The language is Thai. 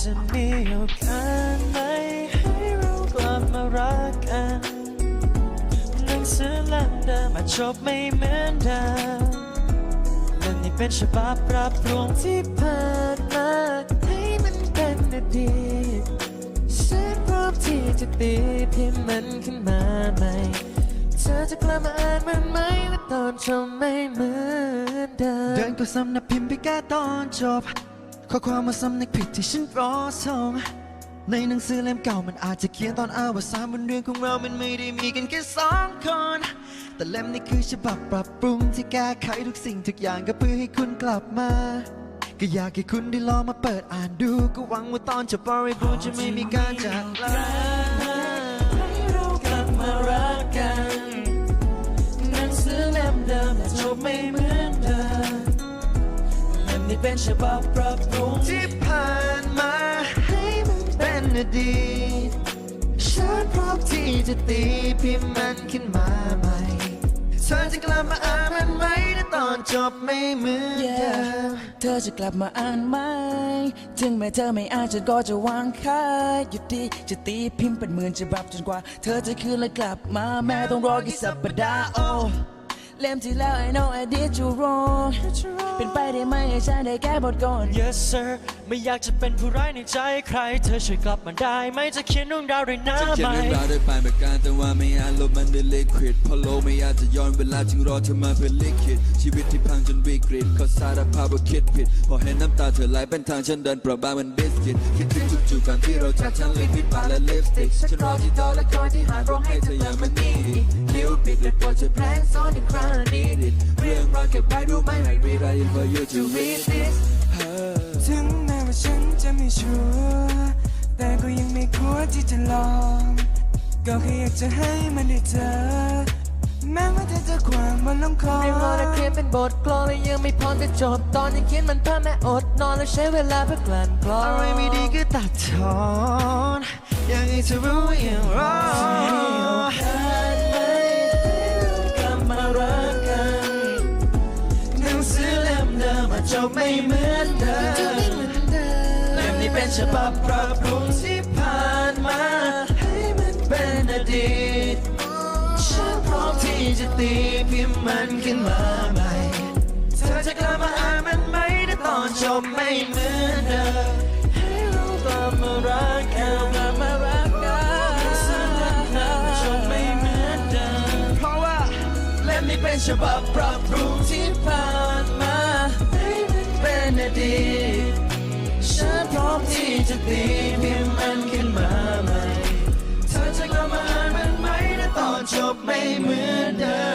จะมีโอกาสไหมให้เรากลับมารักกันหนังสือเล่มเดิมอาจจบไม่เหมือนเดิมเล่นี้เป็นฉบับปรับปรุงที่ผ่านมาให้มันเป็นอดีตฉันพร้อมที่จะตีพิมพ์มันขึ้นมาใหม่เธอจะกลับมาอ่านมันไหมและตอนจบไม่เหมือนเดิมเดินก็ซ้ำนับพิมพ์ไปแก้ตอนจบ ข้อความมาซ้ำในผิดที่ฉันรอส่งในหนังสือเล่มเก่ามันอาจจะเขียนตอนอาวสานบนเรื่องของเรามันไม่ได้มีกันแค่สองคน แต่เล่มนี้คือฉบับปรับปรุงที่แก้ไขทุกสิ่งทุกอย่างก็เพื่อให้คุณกลับมา ก็อยากให้คุณได้ลองมาเปิดอ่านดู ก็หวังว่าตอนจบบริบูรณ์จะไม่มีการจากลา เป็นฉบับปรับปรุงที่ผ่านมาให้มันเป็นอดีตฉันพร้อมที่จะตีพิมพ์มันขึ้นมาใหม่เธอจะกลับมาอ่านมันไหมถ้าตอนจบไม่เหมือนเดิมเธอจะกลับมาอ่านไหม ถึงแม้เธอไม่อ่านฉันก็จะวางค่าอยู่ดี จะตีพิมพ์เป็นหมื่นฉบับจนกว่า เธอจะคืนและกลับมาแม้ต้องรอกี่สัปดาห์โอ้ เล่มที่แล้ว I know I did you wrong เป็นไปได้ไหมให้ฉันได้แก้บทก่อน Yes sir ไม่อยากจะเป็นผู้ร้ายในใจใคร เธอช่วยกลับมาได้ไหมจะเขียนเรื่องราวด้วยหน้าจะเขียนใหม่เรื่องราวด้วยปลายปากกาแต่ว่าไม่อาจลบมันด้วยลิควิดเพราะโลกไม่อาจจะย้อนเวลาจึงรอเธอมาเพื่อลิขิตชีวิตที่พังจนวิกฤตเขาสารภาพว่าคิดผิด พอเห็นน้ำตาเธอไหลเป็นทางฉันเดินเปราะบางเหมันบิสกิตคิดถึงทุกจุดก่อนที่เราจะฉันลิ้นพิดปากและลิปสติกฉันรอที่โต๊ะและคอยที่หาร้องให้เธออย่ามานี่คิวปิดเลยปล่อยเธอแพลงซ้อนอีกครั้งนี้ดิเรื่องราวเก็บไว้รู้ไหมไม่ rewrite it for you to read this ถึงแม้ว่าฉันจะไม่ชัวร์แต่ก็ยังไม่กลัวที่จะลอง ก็แค่อยากจะให้มันได้เจอ แม้ว่าเธอจะขวางบนลำคอเรียงรอและเคลียร์เป็นบทกลอนและยังไม่พร้อมจะจบ ตอนยังเขียนมันเพิ่มแม่อดนอนและใช้เวลาเพื่อกลั่นกรองอะไรไม่ดีก็ตัดถอน อยากให้เธอรู้อย่างไรก ดิมอาจจบไม่เหมือนเดิมเล่มนี้เป็นฉบับปรับปรุงที่ผ่านมา ให้มันเป็นอดีตฉันพร้อมที่จะตีพิมพ์มันขึ้นมาใหม่เธอจะกลับมาอ่านมันไหมถ้าตอนจบไม่เหมือนเดิมให้เรากลับมารักกันกลับมารักกันหนังสือเล่มเดิมอาจบไม่เหมือนเดิมเพราะว่าเล่มนี้เป็นฉบับปรับปรุงที่ผ่านมา เป็นอดีตฉันพร้อมที่จะตีพิมพ์มันขึ้นมาใหม่ เธอจะกลับมาอ่านมันไหมนะตอนจบไม่เหมือนเดิม